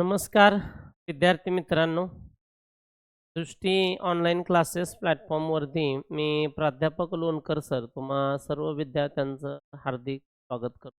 नमस्कार विद्यार्थी मित्रांनो. दृष्टी ऑनलाईन क्लासेस प्लॅटफॉर्मवरती मी प्राध्यापक लोणकर सर तुम्हा सर्व विद्यार्थ्यांचं हार्दिक स्वागत करतो.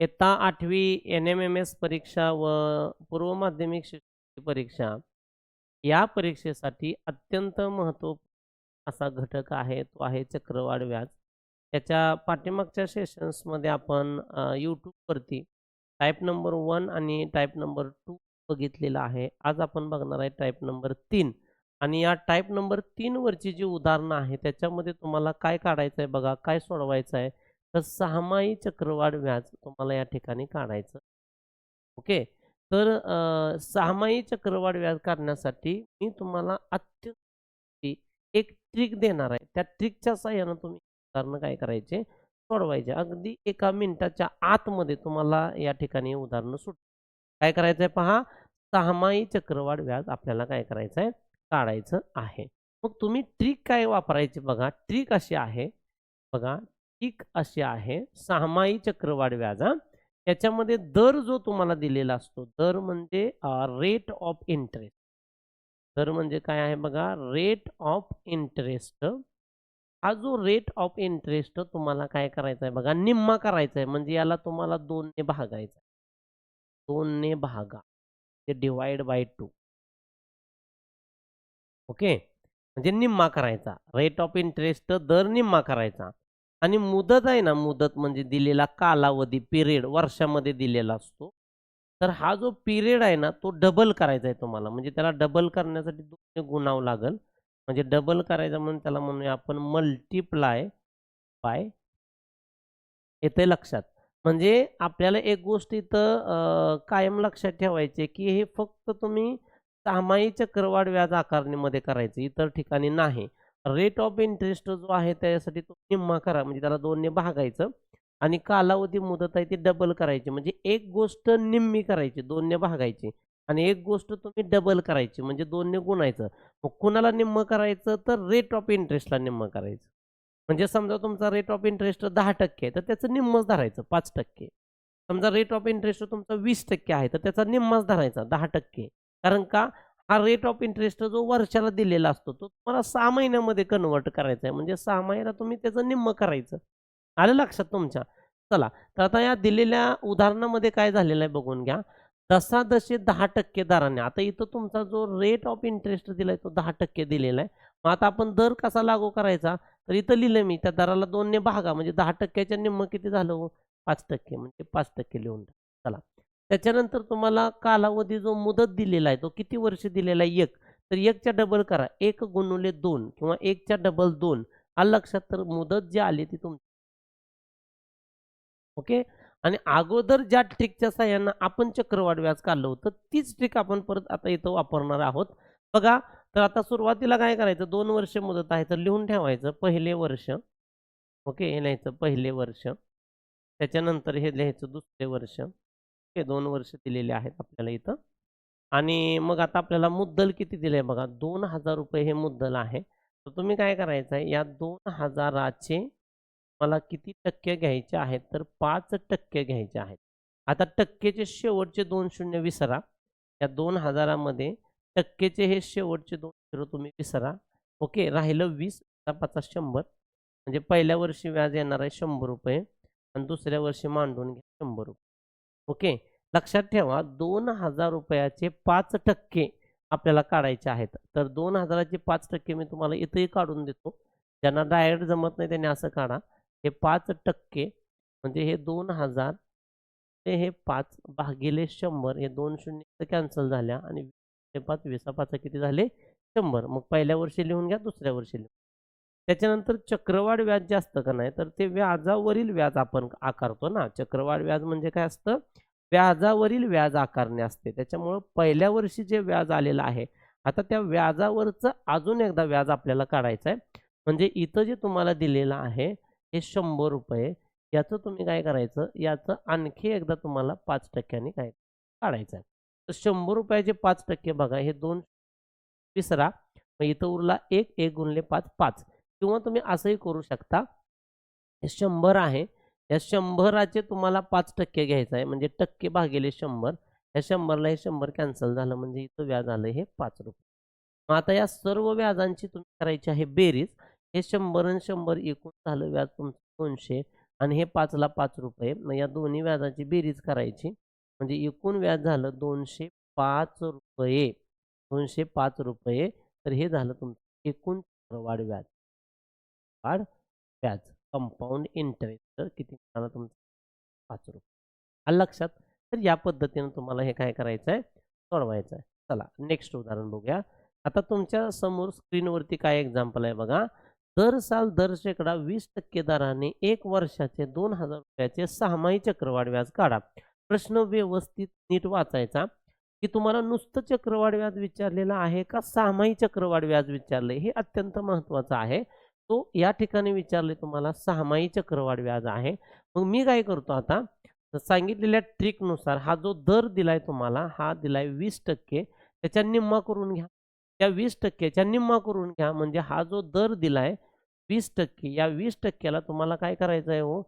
इयत्ता आठवी एन एम एम एस परीक्षा व पूर्व माध्यमिक शिक्षक परीक्षा या परीक्षेसाठी अत्यंत महत्त्व असा घटक आहे तो आहे चक्रवाढ व्याज. त्याच्या पाठीमागच्या सेशन्समध्ये आपण यूट्यूबवरती टाईप नंबर वन आणि टाईप नंबर टू बघितलेला आहे. आज आपण बघणार आहे टाईप नंबर तीन. आणि या टाईप नंबर तीनवरची जी उदाहरणं आहे त्याच्यामध्ये तुम्हाला काय काढायचं आहे बघा काय सोडवायचं आहे तर सहामाही चक्रवाढ व्याज तुम्हाला या ठिकाणी काढायचं. ओके? तर सहामाही चक्रवाढ व्याज काढण्यासाठी मी तुम्हाला अत्यंत एक ट्रिक देणार आहे. त्या ट्रिकच्या साह्यानं तुम्ही उदाहरणं काय करायचे? सोडवायचे. अगदी एका मिनिटाच्या आतमध्ये तुम्हाला या ठिकाणी उदाहरणं सुट काय करायचं आहे पहा? सहामाही चक्रवाढ व्याज आपल्याला काय करायचं आहे काढायचं आहे. मग तुम्ही ट्रिक काय वापरायची बघा. ट्रिक अशी आहे. बघा ट्रिक अशी आहे. सहामाही चक्रवाढ व्याज त्याच्यामध्ये दर जो तुम्हाला दिलेला असतो दर म्हणजे रेट ऑफ इंटरेस्ट दर म्हणजे काय आहे बघा? रेट ऑफ इंटरेस्ट हा जो रेट ऑफ इंटरेस्ट तुम्हाला काय करायचा आहे बघा निम्मा करायचा आहे म्हणजे याला तुम्हाला दोनने भागायचा दोनने भागा. ते डिवाइड बाय टू ओके म्हणजे निम्मा करायचा. रेट ऑफ इंटरेस्ट दर निम्मा करायचा. आणि मुदत आहे ना मुदत म्हणजे दिलेला कालावधी पिरियड वर्षामध्ये दिलेला असतो. तर हा जो पिरियड आहे ना तो डबल करायचा आहे तुम्हाला. म्हणजे त्याला डबल करण्यासाठी दोन गुणावं लागेल. म्हणजे डबल करायचं म्हणून त्याला म्हणूया आपण मल्टिप्लाय बाय येते लक्षात. म्हणजे आपल्याला एक गोष्ट इथं कायम लक्षात ठेवायची की हे फक्त तुम्ही सामाई चक्रवाढ व्याज आकारणीमध्ये करायचं इतर ठिकाणी नाही. रेट ऑफ इंटरेस्ट जो आहे त्यासाठी तो निम्मा करा म्हणजे त्याला दोनने भागायचं आणि कालावधी मुदत आहे ती डबल करायची. म्हणजे एक गोष्ट निम्मी करायची दोनने भागायची. आणि एक गोष्ट तुम्ही डबल करायची म्हणजे दोनने गुणायचं. मग कुणाला निम्म करायचं तर रेट ऑफ इंटरेस्टला निम्म करायचं. म्हणजे समजा तुमचा रेट ऑफ इंटरेस्ट दहा टक्के आहे तर त्याचं निम्मच धरायचं पाच टक्के. समजा रेट ऑफ इंटरेस्ट तुमचा वीस टक्के आहे तर त्याचा निम्माच धरायचा दहा टक्के. कारण का? हा रेट ऑफ इंटरेस्ट जो वर्षाला दिलेला असतो तो तुम्हाला सहा महिन्यामध्ये कन्वर्ट करायचा आहे. म्हणजे सहा महिन्याला तुम्ही त्याचं निम्म करायचं. आलं लक्षात तुमच्या? चला तर आता या दिलेल्या उदाहरणामध्ये काय झालेलं आहे बघून घ्या. दशादशे दहा टक्के दराने. आता इथं तुमचा जो रेट ऑफ इंटरेस्ट दिलाय तो दहा टक्के दिलेला आहे. मग आता आपण दर कसा लागू करायचा? तर इथं लिहिलं मी त्या दराला दोनने भागा. म्हणजे दहा टक्क्याच्या निम्म किती झालं हो? पाच टक्के. म्हणजे पाच टक्के लिहून चला. त्याच्यानंतर तुम्हाला कालावधी जो मुदत दिलेला आहे तो किती वर्ष दिलेला आहे? एक. तर एकच्या डबल करा. एक गुणुले दोन किंवा एकच्या डबल दोन. हा लक्षात तर मुदत जी आली ती तुमची ओके? आणि अगोदर ज्या ट्रिकच्या साह्यानं आपण चक्रवाढ व्याज काढलं होतं तीच ट्रिक आपण परत आता इथं वापरणार आहोत. बघा तर आता सुरुवातीला काय करायचं? दोन वर्ष मुदत आहे तर लिहून ठेवायचं पहिले वर्ष. ओके हे लिहायचं पहिले वर्ष. त्याच्यानंतर हे लिहायचं दुसरे वर्ष. ओके दोन वर्ष दिलेले आहेत आपल्याला इथं. आणि मग आता आपल्याला मुद्दल किती दिलं आहे बघा? दोन हजार रुपये हे मुद्दल आहे. तर तुम्ही काय करायचं आहे या दोन हजाराचे मला किती टक्के घ्यायचे आहेत तर पाच टक्के घ्यायचे आहेत. आता टक्केचे शेवटचे दोन शून्य विसरा. या दोन हजारामध्ये टक्केचे हे शेवटचे दोन झिरो तुम्ही विसरा. ओके राहिलं वीस पाचा शंभर. म्हणजे पहिल्या वर्षी व्याज येणार आहे शंभर रुपये आणि दुसऱ्या वर्षी मांडून घ्या शंभर रुपये. ओके लक्षात ठेवा दोन हजार रुपयाचे पाच टक्के आपल्याला काढायचे आहेत. तर दोन हजाराचे पाच टक्के मी तुम्हाला इथंही काढून देतो. ज्यांना डायरेक्ट जमत नाही त्यांनी असं काढा. हे पाच टक्के म्हणजे हे दोन हजार ते हे पाच भागिले शंभर हे दोन शून्य कॅन्सल झाल्या आणि ते पाच विसा पाच किती झाले? शंभर. मग पहिल्या वर्षी लिहून घ्या दुसऱ्या वर्षी लिहून त्याच्यानंतर चक्रवाढ व्याज जे असतं का नाही? तर ते व्याजावरील व्याज आपण आकारतो ना. चक्रवाढ व्याज म्हणजे काय असतं? व्याजावरील व्याज आकारणे असते. त्याच्यामुळं पहिल्या वर्षी जे व्याज आलेलं आहे आता त्या व्याजावरचं अजून एकदा व्याज आपल्याला काढायचं आहे म्हणजे इथं जे तुम्हाला दिलेलं आहे हे शंभर रुपये याचं तुम्ही काय करायचं? याचं आणखी एकदा तुम्हाला पाच टक्क्यांनी काय काढायचं आहे. तर शंभर रुपयाचे पाच टक्के बघा हे दोन विसरा मग इथं उरला एक एक गुणले पाच पाच. किंवा तुम्ही असंही करू शकता हे शंभर आहे. या शंभराचे तुम्हाला पाच टक्के घ्यायचं आहे. म्हणजे टक्के भागेले शंभर. या शंभरला हे शंभर कॅन्सल झालं म्हणजे इथं व्याज आलं हे पाच रुपये. मग आता या सर्व व्याजांची तुम्ही करायची आहे बेरीज. हे शंभर आणि शंभर एकूण झालं व्याज तुमचं दोनशे आणि हे पाचला पाच रुपये. मग या दोन्ही व्याजाची बेरीज करायची. म्हणजे एकूण व्याज झालं दोनशे पाच रुपये. दोनशे पाच रुपये. तर हे झालं तुमचं एकूण चक्रवाढ व्याज. वाढ व्याज. कंपाऊंड इंटरेस्ट तर किती झालं तुमचं? पाच रुपये. आलं लक्षात तर या पद्धतीनं तुम्हाला हे काय करायचं आहे? सोडवायचं आहे. चला नेक्स्ट उदाहरण बघूया. आता तुमच्यासमोर स्क्रीनवरती काय एक्झाम्पल आहे बघा. दर साल दर शेकडा वीस टक्के दराने एक वर्षाचे दोन हजार रुपयाचे सहामाही चक्रवाढ व्याज काढा. प्रश्न व्यवस्थित नीट वाचायचा. की तुम्हाला नुसतं चक्रवाढ व्याज विचारलेलं आहे का सहामाही चक्रवाढ व्याज विचारले? हे अत्यंत महत्त्वाचं आहे. तो या ठिकाणी विचारले तुम्हाला सहामाही चक्रवाढ व्याज आहे. मग मी काय करतो आता? सांगितलेल्या ट्रिकनुसार हा जो दर दिलाय तुम्हाला हा दिलाय वीस टक्के. त्याच्या निम्मा करून घ्या. त्या वीस टक्क्याच्या निम्मा करून घ्या. म्हणजे हा जो दर दिलाय वीस टक्के या वीस टक्क्याला तुम्हाला काय करायचं आहे हो?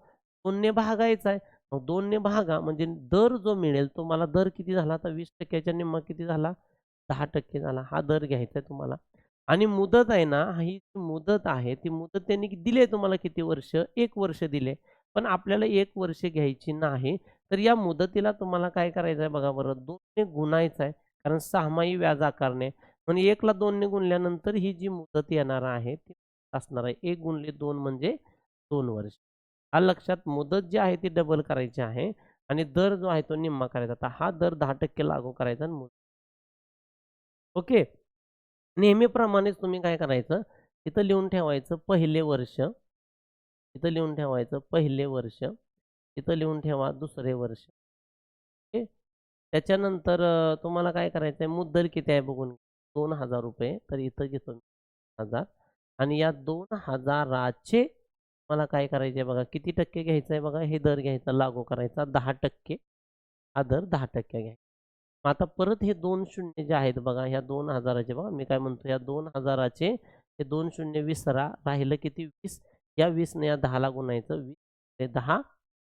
दोनने भागायचा आहे. मग दोनने भागा म्हणजे दर जो मिळेल तुम्हाला दर किती झाला? तर वीस टक्क्याच्या निम्मा किती झाला? दहा टक्के झाला. हा दर घ्यायचा आहे तुम्हाला. आणि मुदत आहे ना ही जी मुदत आहे ती मुदत त्यांनी दिली तुम्हाला किती वर्ष? एक वर्ष दिले पण आपल्याला एक वर्ष घ्यायची नाही तर या मुदतीला तुम्हाला काय करायचं आहे बघा बरं. दोनने गुणायचं आहे कारण सहामाही व्याज आकारणे. म्हणजे एकला दोनने गुणल्यानंतर ही जी मुदत येणार आहे ती असणार आहे. एक गुणले दोन म्हणजे दोन वर्ष. हा लक्षात मुदत जी आहे ती डबल करायची आहे आणि दर जो आहे तो निम्मा करायचा. आता हा दर दहा टक्के लागू करायचा आणि मुदत. ओके? नेहमीप्रमाणेच तुम्ही काय करायचं? इथं लिहून ठेवायचं पहिले वर्ष. इथं लिहून ठेवायचं पहिले वर्ष. इथं लिहून ठेवा दुसरे वर्ष. ओके? त्याच्यानंतर तुम्हाला काय करायचं आहे मुद्दल किती आहे बघून दोन हजार रुपये तर इथं घेतो हजार. आणि या दोन हजाराचे मला काय करायचे बघा किती टक्के घ्यायचं आहे बघा हे दर घ्यायचा लागू करायचा दहा टक्के. हा दर दहा टक्के घ्यायचा. आता परत हे दोन शून्य जे आहेत बघा ह्या दोन हजाराचे बघा मी काय म्हणतो या दोन हजाराचे हे दोन शून्य विसरा राहिलं किती? वीस. या वीसने या दहाला गुणायचं वीस ते दहा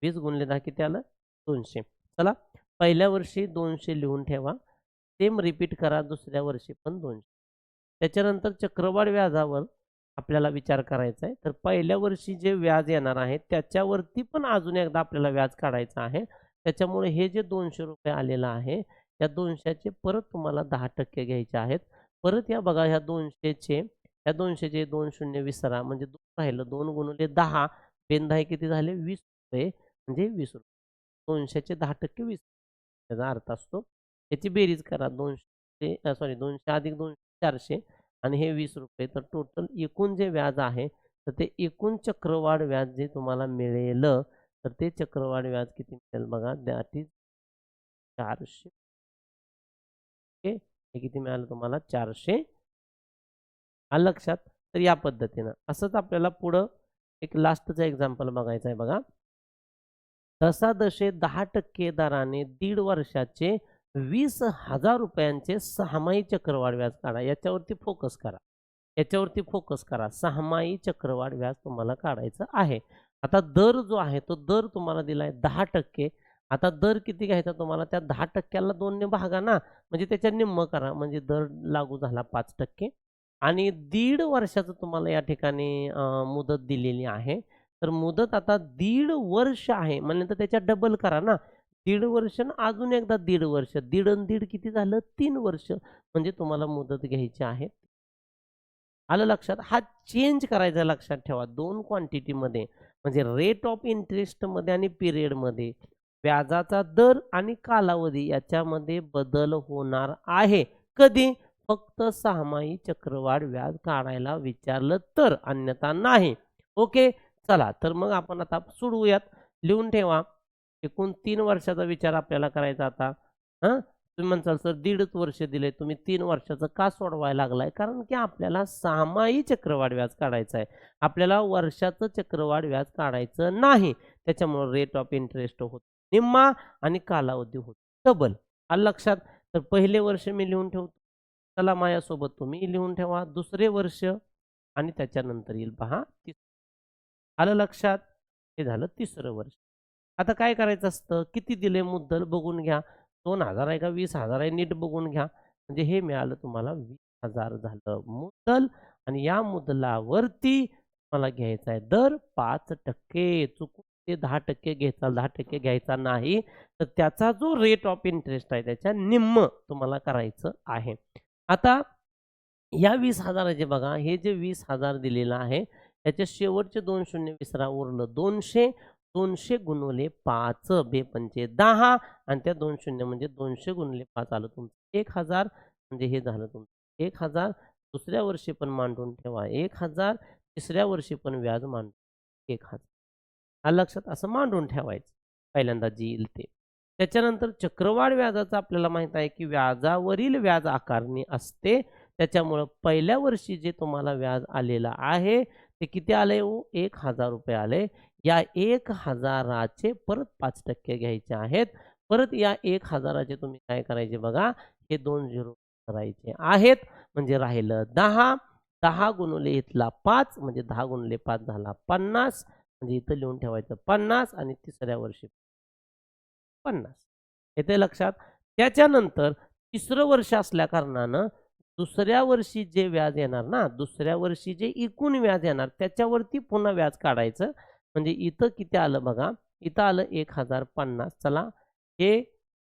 वीस गुणले दहा किती आलं? दोनशे. चला पहिल्या वर्षी दोनशे लिहून ठेवा. सेम रिपीट करा दुसऱ्या वर्षी पण दोनशे. त्याच्यानंतर चक्रवाढ व्याजावर आपल्याला विचार करायचा आहे. तर पहिल्या वर्षी जे व्याज येणार आहे त्याच्यावरती पण अजून एकदा आपल्याला व्याज काढायचं आहे. त्याच्यामुळे हे जे दोनशे रुपये आलेलं आहे या दोनशेचे परत तुम्हाला दहा टक्के घ्यायचे आहेत. परत या बघा ह्या दोनशेचे या दोनशेचे दोन शून्य विसरा म्हणजे दोन राहिलं दोन गुणले दहा बेन किती झाले? वीस रुपये म्हणजे वीस रुपये. दोनशेचे दहा टक्के वीस त्याचा अर्थ असतो याची बेरीज करा दोनशे सॉरी दोनशे अधिक दोनशे चारशे आणि हे वीस रुपये. तर टोटल एकूण जे व्याज आहे तर ते एकूण चक्रवाढ व्याज जे तुम्हाला मिळेल तर ते चक्रवाढ व्याज किती मिळेल बघा? दॅट इज चारशे. ओके? हे किती मिळालं तुम्हाला? चारशे. लक्षात. तर या पद्धतीनं. असंच आपल्याला पुढं एक लास्टचं एक्झाम्पल बघायचं आहे बघा. दसा दशे दहा टक्के दराने दीड वर्षाचे वीस हजार रुपयांचे सहामाही चक्रवाढ व्याज काढा. याच्यावरती फोकस करा. याच्यावरती फोकस करा. सहामाही चक्रवाढ व्याज तुम्हाला काढायचं आहे. आता दर जो आहे तो दर तुम्हाला दिला आहे दहा टक्के. आता दर किती घ्यायचा तुम्हाला? त्या दहा टक्क्याला दोनने भागा ना. म्हणजे त्याच्या निम्म करा. म्हणजे दर लागू झाला पाच टक्के. आणि दीड वर्षाचं तुम्हाला या ठिकाणी मुदत दिलेली आहे. तर मुदत आता दीड वर्ष आहे. म्हणल्यानंतर त्याच्या डबल करा ना. दीड वर्ष अजून एकदा दीड वर्ष. दीड आणि दीड किती झालं? तीन वर्ष म्हणजे तुम्हाला मुदत घ्यायची आहे. आलं लक्षात? हा चेंज करायचा लक्षात ठेवा. दोन क्वांटिटीमध्ये म्हणजे रेट ऑफ इंटरेस्टमध्ये आणि पिरियडमध्ये व्याजाचा दर आणि कालावधी याच्यामध्ये बदल होणार आहे. कधी? फक्त सहामाही चक्रवाढ व्याज काढायला विचारलं तर अन्यथा नाही. ओके? चला तर मग आपण आता सोडवूयात लिहून ठेवा. एकूण तीन वर्षाचा विचार आपल्याला करायचा आता. हां? तुम्ही म्हणसाल सर दीडच वर्ष दिले तुम्ही तीन वर्षाचं का सोडवायला लागलाय? कारण की आपल्याला सहामाही चक्रवाढ व्याज काढायचं आहे. आपल्याला वर्षाचं चक्रवाढ व्याज काढायचं नाही. त्याच्यामुळे रेट ऑफ इंटरेस्ट होत. निम्मा आणि कालावधी होत. डबल आलं लक्षात? तर पहिले वर्ष मी लिहून ठेवतो. चला माझ्यासोबत तुम्ही लिहून ठेवा. दुसरे वर्ष आणि त्याच्यानंतर येईल पहा. तिस आलं लक्षात? हे झालं तिसरं वर्ष. आता काय करायचं असतं? किती दिले मुद्दल बघून घ्या. दोन हजार आहे का? वीस हजार आहे? नीट बघून घ्या. म्हणजे हे मिळालं तुम्हाला वीस हजार झालं मुद्दल आणि या मुद्दलावरती मला घ्यायचा आहे. दर पाच टक्के चुकून ते दहा टक्के घ्यायचा दहा टक्के घ्यायचा नाही तर त्याचा जो रेट ऑफ इंटरेस्ट आहे त्याच्या निम्म तुम्हाला करायचं आहे. आता या वीस हजाराचे बघा हे जे वीस हजार दिलेलं आहे त्याचे शेवटचे दोन शून्य विसरा उरलं. दोनशे दोनशे गुणवले पाच बे पंचे दहा आणि त्या दोन शून्य म्हणजे दोनशे गुणले पाच आलं तुमचं. एक हजार म्हणजे हे झालं तुमचं. एक हजार दुसऱ्या वर्षी पण मांडून ठेवा. एक हजार तिसऱ्या वर्षी पण व्याज मांडून एक हजार. हा लक्षात असं मांडून ठेवायचं. पहिल्यांदा जी येईल ते. त्याच्यानंतर चक्रवाढ व्याजाचं आपल्याला माहीत आहे की व्याजावरील व्याज आकारणी असते. त्याच्यामुळं पहिल्या वर्षी जे तुम्हाला व्याज आलेलं आहे ते किती आले हो? एक हजार रुपये आले. या एक हजाराचे परत पाच टक्के घ्यायचे आहेत. परत या एक हजाराचे तुम्ही काय करायचे बघा हे दोन झिरो करायचे आहेत. म्हणजे राहिलं दहा. दहा गुणुले इथला पाच म्हणजे दहा गुणले पाच झाला पन्नास. म्हणजे इथं लिहून ठेवायचं पन्नास आणि तिसऱ्या वर्षी पन्नास. येते लक्षात? त्याच्यानंतर तिसरं वर्ष असल्या कारणानं दुसऱ्या वर्षी जे व्याज येणार ना दुसऱ्या वर्षी जे एकूण व्याज येणार त्याच्यावरती पुन्हा व्याज काढायचं. म्हणजे इथं किती आलं बघा इथं आलं एक हजार पन्नास. चला हे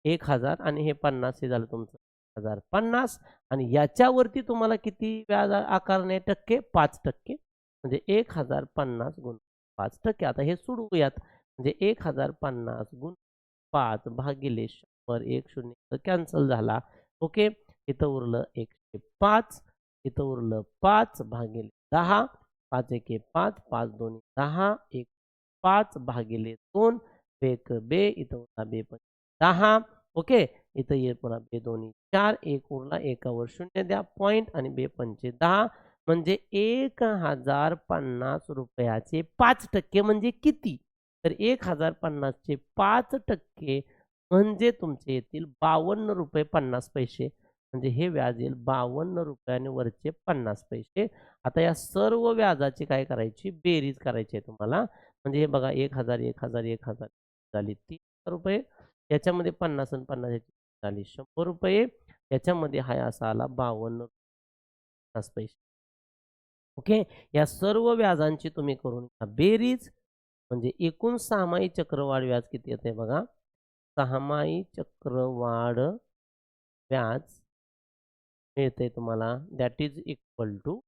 एक हजार आणि हे पन्नास हे झालं तुमचं हजार पन्नास. आणि याच्यावरती तुम्हाला किती व्याज आकारणे टक्के? पाच टक्के. म्हणजे एक हजार पन्नास गुण पाच टक्के. आता हे सोडवूयात. म्हणजे एक हजार पन्नास गुण पाच भागिले शंभर एक शून्य. कॅन्सल झाला. ओके? इथं उरलं एकशे पाच. इथं उरलं पाच भागिले दहा. पाच एके पाच पाच दोन दहा एक पाच भागिले दोन बेक बे इथं उरला बे पण दहा. ओके? इथं ये पुन्हा बे दोन्ही चार एक उरला एकावर शून्य द्या. पॉईंट आणि बे पंचे दहा. म्हणजे एक हजार पन्नास रुपयाचे पाच टक्के म्हणजे किती? तर एक हजार पन्नासचे पाच टक्के म्हणजे तुमचे येतील बावन्न रुपये पन्नास पैसे. म्हणजे हे व्याज येईल बावन्न रुपयाने वरचे पन्नास पैसे. आता या सर्व व्याजाची काय करायची? बेरीज करायची आहे तुम्हाला. म्हणजे हे बघा एक हजार एक हजार एक हजार झाली तीन रुपये. याच्यामध्ये पन्नास आणि पन्नास याची झाली शंभर रुपये. याच्यामध्ये हा असा आला बावन्न पन्नास पैसे. ओके? या सर्व व्याजांची तुम्ही करून घ्या. बेरीज म्हणजे एकूण सहामाही चक्रवाढ व्याज किती येते बघा? सहामाही चक्रवाढ व्याज मिळते तुम्हाला. दॅट इज इक्वल टू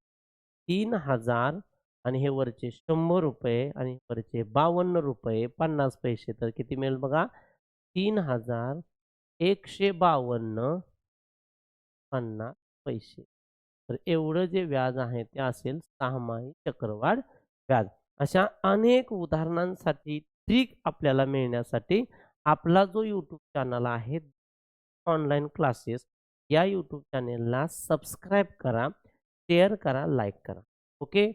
तीन हजार आणि हे वरचे शंभर रुपये आणि वरचे बावन्न रुपये पन्नास पैसे. तर किती मिळेल बघा? तीन हजार एकशे बावन्न पन्नास पैसे. तर एवढं जे व्याज आहे ते असेल सहामाही चक्रवाढ व्याज. अशा अनेक उदाहरणांसाठी ट्रिक आपल्याला मिळण्यासाठी आपला जो यूट्यूब चॅनल आहे ऑनलाईन क्लासेस या यूट्यूब चॅनेलला सबस्क्राईब करा शेअर करा लाईक करा. Okay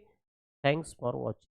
thanks for watching